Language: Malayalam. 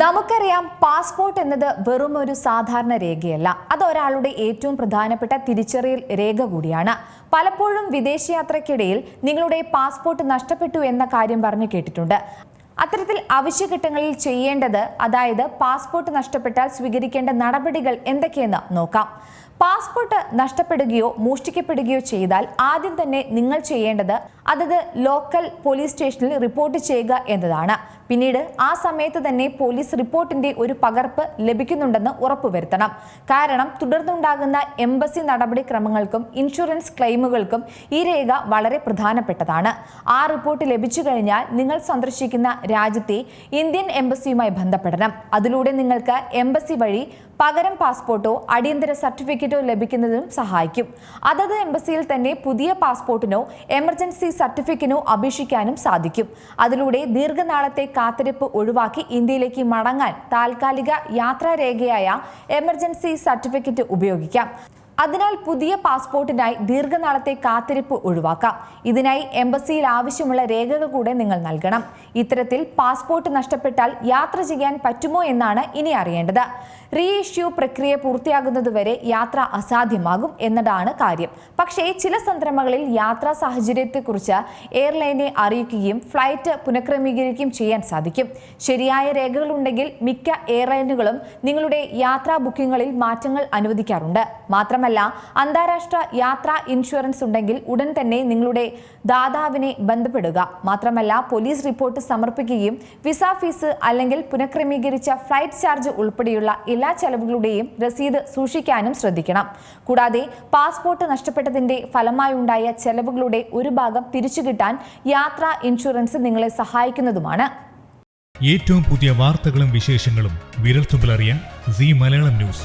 നമുക്കറിയാം പാസ്പോർട്ട് എന്നത് വെറും ഒരു സാധാരണ രേഖയല്ല. അത് ഒരാളുടെ ഏറ്റവും പ്രധാനപ്പെട്ട തിരിച്ചറിയൽ രേഖ കൂടിയാണ്. പലപ്പോഴും വിദേശയാത്രയ്ക്കിടയിൽ നിങ്ങളുടെ പാസ്പോർട്ട് നഷ്ടപ്പെട്ടു എന്ന കാര്യം പറഞ്ഞു കേട്ടിട്ടുണ്ട്. അത്തരത്തിൽ അവശ്യഘട്ടങ്ങളിൽ ചെയ്യേണ്ടത് അതായത് പാസ്പോർട്ട് നഷ്ടപ്പെട്ടാൽ സ്വീകരിക്കേണ്ട നടപടികൾ എന്തൊക്കെയെന്ന് നോക്കാം. പാസ്പോർട്ട് നഷ്ടപ്പെടുകയോ മോഷ്ടിക്കപ്പെടുകയോ ചെയ്താൽ ആദ്യം തന്നെ നിങ്ങൾ ചെയ്യേണ്ടത് അതത് ലോക്കൽ പോലീസ് സ്റ്റേഷനിൽ റിപ്പോർട്ട് ചെയ്യുക എന്നതാണ്. പിന്നീട് ആ സമയത്ത് തന്നെ പോലീസ് റിപ്പോർട്ടിന്റെ ഒരു പകർപ്പ് ലഭിക്കുന്നുണ്ടെന്ന് ഉറപ്പുവരുത്തണം കാരണം തുടർന്നുണ്ടാകുന്ന എംബസി നടപടിക്രമങ്ങൾക്കും ഇൻഷുറൻസ് ക്ലെയിമുകൾക്കും ഈ രേഖ വളരെ പ്രധാനപ്പെട്ടതാണ്. ആ റിപ്പോർട്ട് ലഭിച്ചു കഴിഞ്ഞാൽ നിങ്ങൾ സന്ദർശിക്കുന്ന രാജ്യത്തെ ഇന്ത്യൻ എംബസിയുമായി ബന്ധപ്പെടണം. അതിലൂടെ നിങ്ങൾക്ക് എംബസി വഴി പകരം പാസ്പോർട്ടോ അടിയന്തര സർട്ടിഫിക്കറ്റോ ലഭിക്കുന്നതിനും സഹായിക്കും. അതത് എംബസിയിൽ തന്നെ പുതിയ പാസ്പോർട്ടിനോ എമർജൻസി സർട്ടിഫിക്കറ്റിനോ അപേക്ഷിക്കാനും സാധിക്കും. അതിലൂടെ ദീർഘനാളത്തെ കാത്തിരിപ്പ് ഒഴിവാക്കി ഇന്ത്യയിലേക്ക് മടങ്ങാൻ താൽക്കാലിക യാത്രാരേഖയായ എമർജൻസി സർട്ടിഫിക്കറ്റ് ഉപയോഗിക്കാം. അതിനാൽ പുതിയ പാസ്പോർട്ടിനായി ദീർഘനാളത്തെ കാത്തിരിപ്പ് ഒഴിവാക്കാം. ഇതിനായി എംബസിയിൽ ആവശ്യമുള്ള രേഖകൾ കൂടെ നിങ്ങൾ നൽകണം. ഇത്തരത്തിൽ പാസ്പോർട്ട് നഷ്ടപ്പെട്ടാൽ യാത്ര ചെയ്യാൻ പറ്റുമോ എന്നാണ് ഇനി അറിയേണ്ടത്. റീ ഇഷ്യൂ പ്രക്രിയ പൂർത്തിയാകുന്നതുവരെ യാത്ര അസാധ്യമാകും എന്നതാണ് കാര്യം. പക്ഷേ ചില സന്ദർഭങ്ങളിൽ യാത്രാ സാഹചര്യത്തെക്കുറിച്ച് എയർലൈനെ അറിയിക്കുകയും ഫ്ലൈറ്റ് പുനഃക്രമീകരിക്കുകയും ചെയ്യാൻ സാധിക്കും. ശരിയായ രേഖകളുണ്ടെങ്കിൽ മിക്ക എയർലൈനുകളും നിങ്ങളുടെ യാത്രാ ബുക്കിങ്ങുകളിൽ മാറ്റങ്ങൾ അനുവദിക്കാറുണ്ട്. മാത്രമല്ല അന്താരാഷ്ട്ര യാത്രാ ഇൻഷുറൻസ് ഉണ്ടെങ്കിൽ ഉടൻ തന്നെ നിങ്ങളുടെ ദാതാവിനെ ബന്ധപ്പെടുക. മാത്രമല്ല പോലീസ് റിപ്പോർട്ട് സമർപ്പിക്കുകയും വിസ ഫീസ് അല്ലെങ്കിൽ പുനഃക്രമീകരിച്ച ഫ്ലൈറ്റ് ചാർജ് ഉൾപ്പെടെയുള്ള എല്ലാ ചെലവുകളുടെയും രസീത് സൂക്ഷിക്കാനും ശ്രദ്ധിക്കണം. കൂടാതെ പാസ്പോർട്ട് നഷ്ടപ്പെട്ടതിന്റെ ഫലമായുണ്ടായ ചെലവുകളുടെ ഒരു ഭാഗം തിരിച്ചു കിട്ടാൻ യാത്രാ ഇൻഷുറൻസ് നിങ്ങളെ സഹായിക്കുന്നതുമാണ്. ഏറ്റവും പുതിയ വാർത്തകളും വിശേഷങ്ങളും വിരൽത്തുമ്പിലറിയാൻ സി മലയാളം ന്യൂസ്.